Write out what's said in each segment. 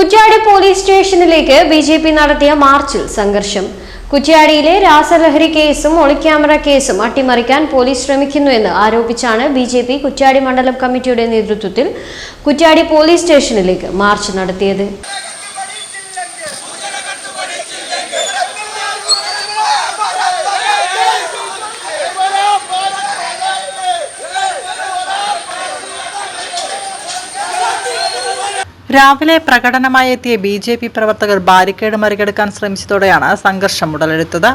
Kuttiadi police സ്റ്റേഷനിലേക്ക് B J P നടത്തിയ മാർച്ചിൽ സംഘർഷം. കുറ്റ്യാടിയിലെ രാസലഹരി കേസും ഒളിക്യാമറ കേസും അട്ടിമറിക്കാൻ പോലീസ് ശ്രമിക്കുന്നുവെന്ന് ആരോപിച്ചാണ് ബി ജെ പി കുറ്റ്യാടി മണ്ഡലം കമ്മിറ്റിയുടെ നേതൃത്വത്തിൽ കുറ്റ്യാടി പോലീസ് സ്റ്റേഷനിലേക്ക് മാർച്ച് നടത്തിയത്. രാവിലെ പ്രകടനമായി എത്തിയ ബി ജെ പി പ്രവർത്തകർ ബാരിക്കേഡ് മറികടക്കാൻ ശ്രമിച്ചതോടെയാണ് സംഘർഷം ഉടലെടുത്തത്.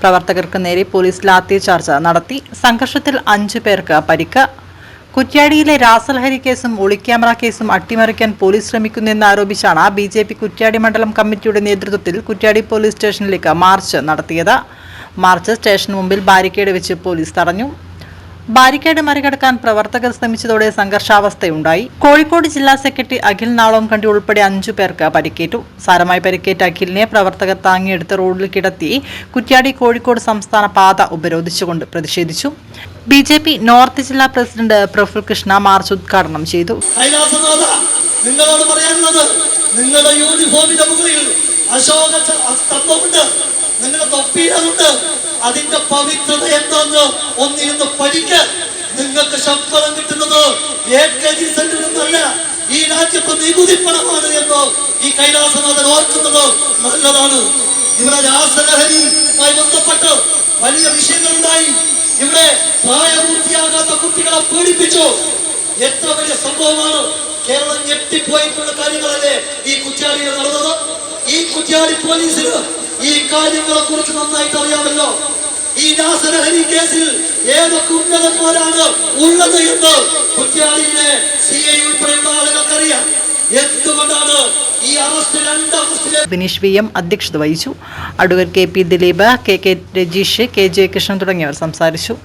പ്രവർത്തകർക്ക് നേരെ പോലീസ് ലാത്തി ചാർജ് നടത്തി. സംഘർഷത്തിൽ അഞ്ചു പേർക്ക് പരിക്ക്. കുറ്റ്യാടിയിലെ രാസലഹരി കേസും ഒളിക്യാമറ കേസും അട്ടിമറിക്കാൻ പോലീസ് ശ്രമിക്കുന്നെന്ന് ആരോപിച്ചാണ് ബി ജെ പി കുറ്റ്യാടി മണ്ഡലം കമ്മിറ്റിയുടെ നേതൃത്വത്തിൽ കുറ്റ്യാടി പോലീസ് സ്റ്റേഷനിലേക്ക് മാർച്ച് നടത്തിയത്. മാർച്ച് സ്റ്റേഷന് മുമ്പിൽ ബാരിക്കേഡ് വെച്ച് പോലീസ് തടഞ്ഞു. ബാരിക്കേഡ് മറികടക്കാൻ പ്രവർത്തകർ ശ്രമിച്ചതോടെ സംഘർഷാവസ്ഥയുണ്ടായി. കോഴിക്കോട് ജില്ലാ സെക്രട്ടറി അഖിൽ നാളോം കണ്ടി ഉൾപ്പെടെ അഞ്ചു പേർക്ക് പരിക്കേറ്റു. സാരമായി പരിക്കേറ്റ അഖിലിനെ പ്രവർത്തകർ താങ്ങിയെടുത്ത് റോഡിൽ കിടത്തി കുറ്റ്യാടി കോഴിക്കോട് സംസ്ഥാന പാത ഉപരോധിച്ചുകൊണ്ട് പ്രതിഷേധിച്ചു. ബി ജെ പി നോർത്ത് ജില്ലാ പ്രസിഡന്റ് പ്രഫുൽ കൃഷ്ണ മാർച്ച് ഉദ്ഘാടനം ചെയ്തു. നിങ്ങളോട് നിങ്ങളുടെ തൊപ്പിയിലുണ്ട് അതിന്റെ പവിത്രത എന്താന്ന് ഒന്നിരുന്ന് പഠിക്കാൻ നിങ്ങൾക്ക് ശമ്പളം കിട്ടുന്നത് എ കെ ജി നിന്നല്ല. ഈ രാജ്യത്ത് നികുതി പണമാണ് എന്ന് ഈ കൈലാസനാഥൻ ഓർക്കുന്നത് നല്ലതാണ്. ഇവിടെ രാസലഹരിയുമായി ബന്ധപ്പെട്ട് വലിയ വിഷയങ്ങളുണ്ടായി. ഇവിടെ പ്രായപൂർത്തിയാകാത്ത കുട്ടികളെ പീഡിപ്പിച്ചു. എത്ര വലിയ സംഭവമാണ്. കേരളം ഞെട്ടിപ്പോയിട്ടുള്ള കാര്യങ്ങളല്ലേ ഈ കുറ്റ്യാടിയിൽ നടന്നത്? ഈ കുറ്റ്യാടി പോലീസിന് ഈ കാര്യങ്ങളെ കുറിച്ച് നന്നായിട്ട് അറിയാമല്ലോ ഈ ദാസലഹരി കേസിൽ ഏതൊക്കെ ഉന്നതന്മാരാണ് ഉള്ളത് എന്ന് കുറ്റ്യാടിയിലെ സി ഐ ഉൾപ്പെടെയുള്ള ആളുകൾക്കറിയാം. എന്തുകൊണ്ടാണ് ഈ അറസ്റ്റ് ബിനീഷ് വി എം അധ്യക്ഷത വഹിച്ചു. Advocate K P Dileep K K Rajeesh K J Krishnan തുടങ്ങിയവർ സംസാരിച്ചു.